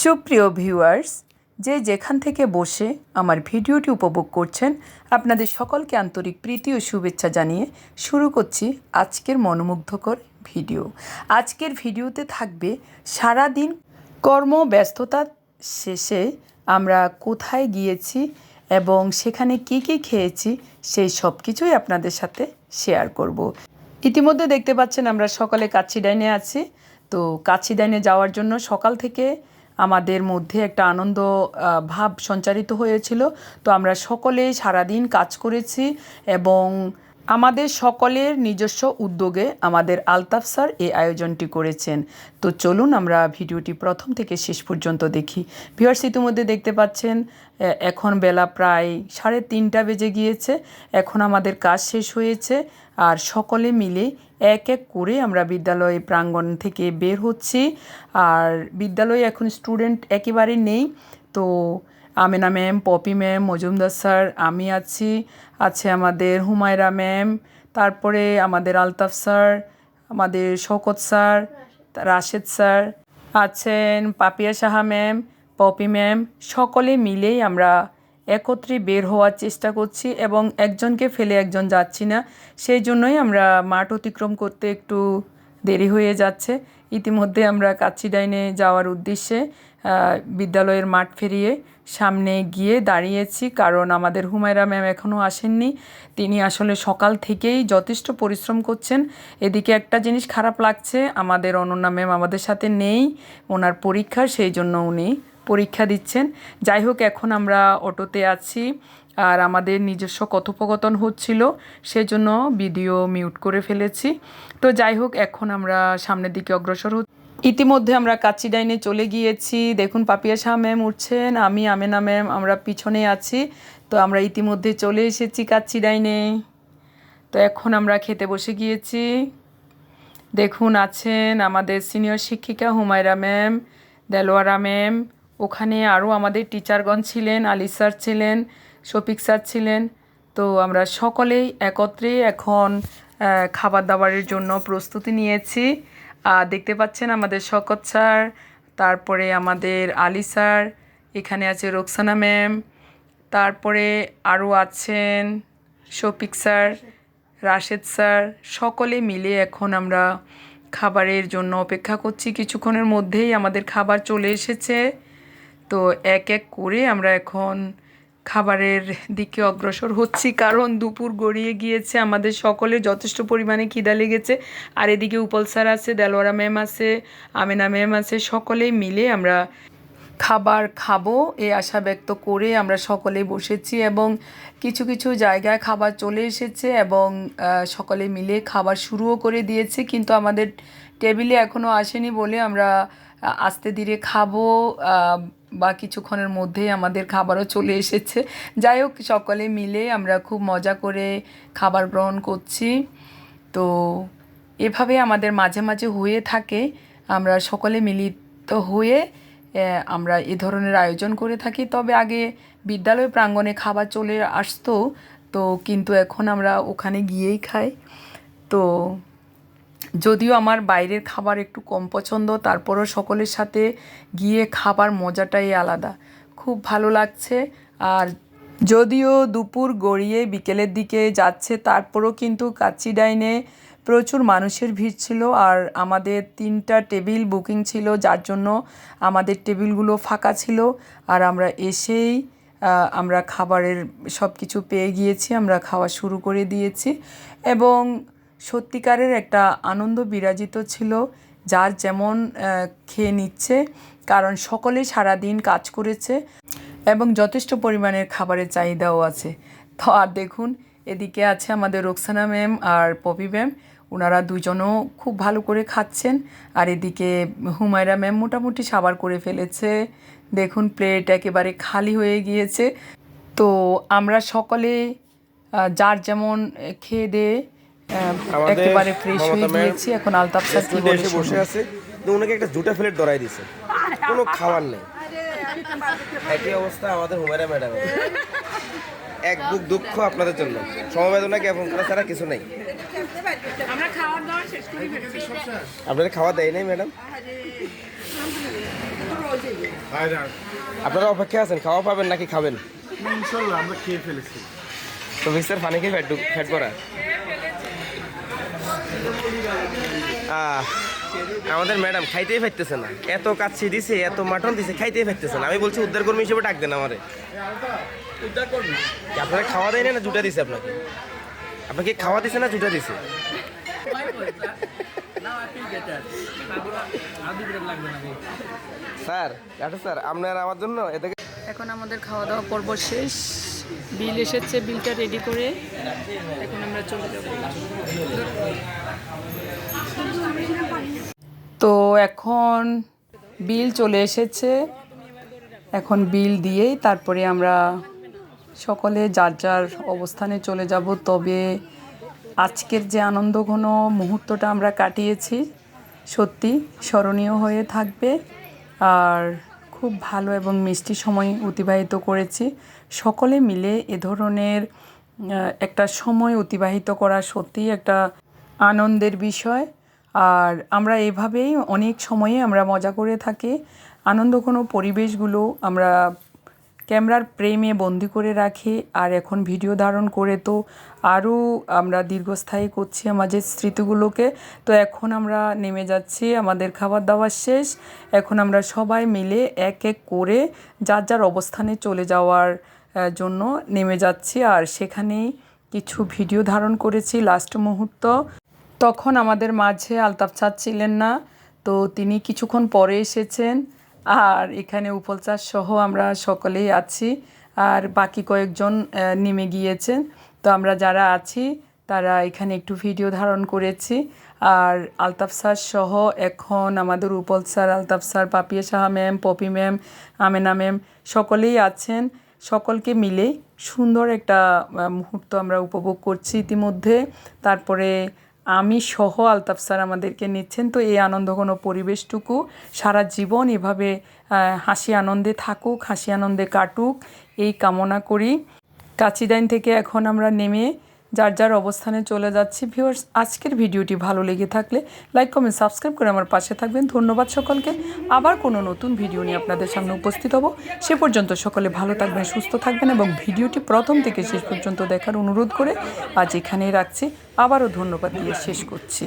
সুপ্রিয় ভিউয়ার্স, যে যেখান থেকে বসে আমার ভিডিওটি উপভোগ করছেন, আপনাদের সকলকে আন্তরিক প্রীতি ও শুভেচ্ছা জানিয়ে শুরু করছি আজকের মনোমুগ্ধকর ভিডিও আজকের ভিডিওতে থাকবে সারাদিন কর্মব্যস্ততা শেষে আমরা কোথায় গিয়েছি এবং সেখানে কি কি খেয়েছি, সেই সব কিছুই আপনাদের সাথে শেয়ার করব। ইতিমধ্যে দেখতে পাচ্ছেন আমরা সকালে কাচ্চি ডাইনে আছি তো কাচ্চি ডাইনে যাওয়ার জন্য সকাল থেকে আমাদের মধ্যে একটা আনন্দ ভাব সঞ্চারিত হয়েছিল। তো আমরা সকলেই সারাদিন কাজ করেছি এবং আমাদের সকলের নিজস্ব উদ্যোগে আমাদের আলতাফ স্যার এই আয়োজনটি করেছেন। তো চলুন আমরা ভিডিওটি প্রথম থেকে শেষ পর্যন্ত দেখি। ভিউয়ার্স, ইতিমধ্যে দেখতে পাচ্ছেন এখন বেলা প্রায় সাড়ে তিনটা বেজে গিয়েছে। এখন আমাদের কাজ শেষ হয়েছে আর সকলে মিলে এক এক করে আমরা বিদ্যালয় প্রাঙ্গণ থেকে বের হচ্ছি। আর বিদ্যালয়ে এখন স্টুডেন্ট একেবারে নেই। তো Amena ma'am, Popy ma'am, Majumdar sir, আমি আছি, আছে আমাদের হুমায়রা ম্যাম, তারপরে আমাদের আলতাফ স্যার, আমাদের শওকত স্যার, রাশেদ স্যার, আছেন পাপিয়া সাহা ম্যাম, পপি ম্যাম, সকলে মিলেই আমরা একত্রে বের হওয়ার চেষ্টা করছি এবং একজনকে ফেলে একজন যাচ্ছি না। সেই জন্যই আমরা মাঠ অতিক্রম করতে একটু দেরি হয়ে যাচ্ছে। ইতিমধ্যে আমরা কাচ্চি ডাইনে যাওয়ার উদ্দেশ্যে বিদ্যালয়ের মাঠ ফেরিয়ে সামনে গিয়ে দাঁড়িয়েছি, কারণ আমাদের হুমায়রা ম্যাম এখনও আসেননি। তিনি আসলে সকাল থেকেই যথেষ্ট পরিশ্রম করছেন। এদিকে একটা জিনিস খারাপ লাগছে, আমাদের অনন্যা ম্যাম আমাদের সাথে নেই, ওনার পরীক্ষা, সেই জন্য উনি পরীক্ষা দিচ্ছেন। যাই হোক, এখন আমরা অটোতে আছি। আর আমাদের নিজস্ব কথোপকথন হচ্ছিল, সেজন্য ভিডিও মিউট করে ফেলেছি। তো যাই হোক, এখন আমরা সামনের দিকে অগ্রসর হচ্ছি। ইতিমধ্যে আমরা কাচ্চি ডাইনে চলে গিয়েছি। দেখুন, পাপিয়া শাহ ম্যাম উঠছেন, আমি, আমেনা ম্যাম, আমরা পিছনে আছি। তো আমরা ইতিমধ্যে চলে এসেছি কাচ্চি ডাইনে। তো এখন আমরা খেতে বসে গিয়েছি। দেখুন, আছেন আমাদের সিনিয়র শিক্ষিকা হুমায়রা ম্যাম, দেলোয়ারা ম্যাম। ওখানে আরও আমাদের টিচারগণ ছিলেন আলি স্যার ছিলেন। শফিক স্যার ছিলেন। তো আমরা সকলেই একত্রে এখন খাবার দাবারের জন্য প্রস্তুতি নিয়েছি। আর দেখতে পাচ্ছেন আমাদের শকত স্যার, তারপরে আমাদের আলি স্যার, এখানে আছে রোকসানা ম্যাম, তারপরে আরও আছেন শফিক স্যার, রাশেদ স্যার, সকলে মিলে এখন আমরা খাবারের জন্য অপেক্ষা করছি। কিছুক্ষণের মধ্যেই আমাদের খাবার চলে এসেছে। তো এক এক করে আমরা এখন খাবারের দিকে অগ্রসর হচ্ছি, কারণ দুপুর গড়িয়ে গিয়েছে, আমাদের সকলে যথেষ্ট পরিমাণে খিদা লেগেছে। আর এদিকে উপল স্যার আছে, দেলোয়ারা ম্যাম আছে, আমেনা ম্যাম আছে, সকলেই মিলে আমরা খাবার খাব এই আশা ব্যক্ত করে আমরা সকলে বসেছি এবং কিছু কিছু জায়গায় খাবার চলে এসেছে এবং সকলে মিলে খাবার শুরুও করে দিয়েছে, কিন্তু আমাদের টেবিলে এখনও আসেনি বলে আমরা আস্তে ধীরে খাব বা কিছুক্ষণের মধ্যেই আমাদের খাবারও চলে এসেছে। যাই হোক, সকলে মিলে আমরা খুব মজা করে খাবার গ্রহণ করছি। তো এভাবে আমাদের মাঝে মাঝে হয়ে থাকে। আমরা সকলে মিলিত হয়ে আমরা এ ধরনের আয়োজন করে থাকি। তবে আগে বিদ্যালয় প্রাঙ্গণে খাবার চলে আসতো, তো কিন্তু এখন আমরা ওখানে গিয়েই খাই। তো যদিও আমার বাইরের খাবার একটু কম পছন্দ, তারপরও সকলের সাথে গিয়ে খাবার মজাটাই আলাদা। খুব ভালো লাগছে। আর যদিও দুপুর গড়িয়ে বিকেলের দিকে যাচ্ছে, তারপরও কিন্তু কাচ্চি ডাইনে প্রচুর মানুষের ভিড় ছিল। আর আমাদের তিনটা টেবিল বুকিং ছিল, যার জন্য আমাদের টেবিলগুলো ফাঁকা ছিল। আর আমরা এসেই আমরা খাবারের সব কিছু পেয়ে গিয়েছি, আমরা খাওয়া শুরু করে দিয়েছি। এবং সত্যিকারের একটা আনন্দ বিরাজিত ছিল, যার যেমন খেয়ে নিচ্ছে, কারণ সকলে সারাদিন কাজ করেছে এবং যথেষ্ট পরিমাণের খাবারের চাহিদাও আছে। তো আর দেখুন, এদিকে আছে আমাদের রোকসানা ম্যাম আর পপি ম্যাম। ওনারা দুজনও খুব ভালো করে খাচ্ছেন। আর এদিকে হুমায়রা ম্যাম মোটামুটি সাবার করে ফেলেছে। দেখুন, প্লেট একেবারে খালি হয়ে গিয়েছে। তো আমরা সকলে যার যেমন খেয়ে দিয়ে একেবারে ফ্রেশ হয়ে গিয়েছি এখন আলতাফ স্যার কি বলে বসে আছে তো ওনাকে একটা জুটা প্লেট ধরাই দিছে। কোনো খাবার নেই। একই অবস্থা আমাদের হুমায়রা ম্যাডাম এক বুক দুঃখ আপনাদের জন্য। সমবেদনা জ্ঞাপন করা ছাড়া কিছু নেই? আপনাদের খাওয়া দেয় নাই ম্যাডাম? আপনারা অপেক্ষা আছেন খাওয়া পাবেন নাকি খাবেন? ইনশাল্লাহ আমরা খেয়ে ফেলেছি। তো মিক্সার পানি খেয়ে ফ্যাট ফ্যাট করা। আমাদের ম্যাডাম খাইতেই পারতেছে না। এত কাচ্ছি দিছে এত মাটন দিছে খাইতেই পারতেছে না। আমি বলছি উদ্ধার কর্মী হিসেবে ডাক দেন আমারে। কি আপনারা খাওয়া দেয় না জুটা দিছে আপনাকে? আপনাকে খাওয়া দিছে না জুটা দিছে? স্যার স্যার আপনার আমার জন্য এটাকে এখন আমাদের খাওয়া দাওয়া পর্ব শেষ। বিল এসেছে, বিলটা রেডি করে। এখন আমরা চলে যাব। তো এখন বিল চলে এসেছে। এখন বিল দিয়েই তারপরে আমরা সকলে যার যার অবস্থানে চলে যাব। তবে আজকের যে আনন্দঘন মুহূর্তটা আমরা কাটিয়েছি, সত্যি স্মরণীয় হয়ে থাকবে। আর খুব ভালো এবং মিষ্টি সময় অতিবাহিত করেছি। সকলে মিলে এ ধরনের একটা সময় অতিবাহিত করা সত্যিই একটা আনন্দের বিষয়। আর আমরা এভাবেই অনেক সময়ে আমরা মজা করে থাকি। আনন্দ কোনো পরিবেশগুলো আমরা ক্যামেরার প্রেমে বন্দি করে রাখি আর এখন ভিডিও ধারণ করে তো আরও আমরা দীর্ঘস্থায়ী করছি আমাদের স্মৃতিগুলোকে। তো এখন আমরা নেমে যাচ্ছি, আমাদের খাবার দাবার শেষ। এখন আমরা সবাই মিলে এক এক করে যার যার অবস্থানে চলে যাওয়ার জন্য নেমে যাচ্ছি। আর সেখানেই কিছু ভিডিও ধারণ করেছি লাস্ট মুহূর্ত। তখন আমাদের মাঝে আলতাফ চাঁদ ছিলেন না, তো তিনি কিছুক্ষণ পরে এসেছেন। আর এখানে উপল সহ আমরা সকলেই আছি। আর বাকি কয়েকজন নেমে গিয়েছেন। তো আমরা যারা আছি, তারা এখানে একটু ভিডিও ধারণ করেছি। আর আলতাফ স্যার সহ এখন আমাদের Upal sir, Altaf sir, Papia Saha ma'am, Popy ma'am, Amena ma'am, সকলেই আছেন। সকলকে মিলে সুন্দর একটা মুহূর্ত আমরা উপভোগ করছি ইতিমধ্যে। তারপরে আমি সহ আলতাফ স্যার আমাদেরকে নিচ্ছেন। তো এই আনন্দ কোনো পরিবেশটুকু সারা জীবন এভাবে হাসি আনন্দে থাকুক, হাসি আনন্দে কাটুক, এই কামনা করি। কাচিদাইন থেকে এখন আমরা নেমে যার যার অবস্থানে চলে যাচ্ছি। ভিউয়ার্স আজকের ভিডিওটি ভালো লেগে থাকলে লাইক কমেন্ট সাবস্ক্রাইব করে আমার পাশে থাকবেন। ধন্যবাদ সকলকে। আবার কোনো নতুন ভিডিও নিয়ে আপনাদের সামনে উপস্থিত হব। সে পর্যন্ত সকলে ভালো থাকবেন, সুস্থ থাকবেন এবং ভিডিওটি প্রথম থেকে শেষ পর্যন্ত দেখার অনুরোধ করে আজ এখানেই রাখছি। আবারও ধন্যবাদ দিয়ে শেষ করছি।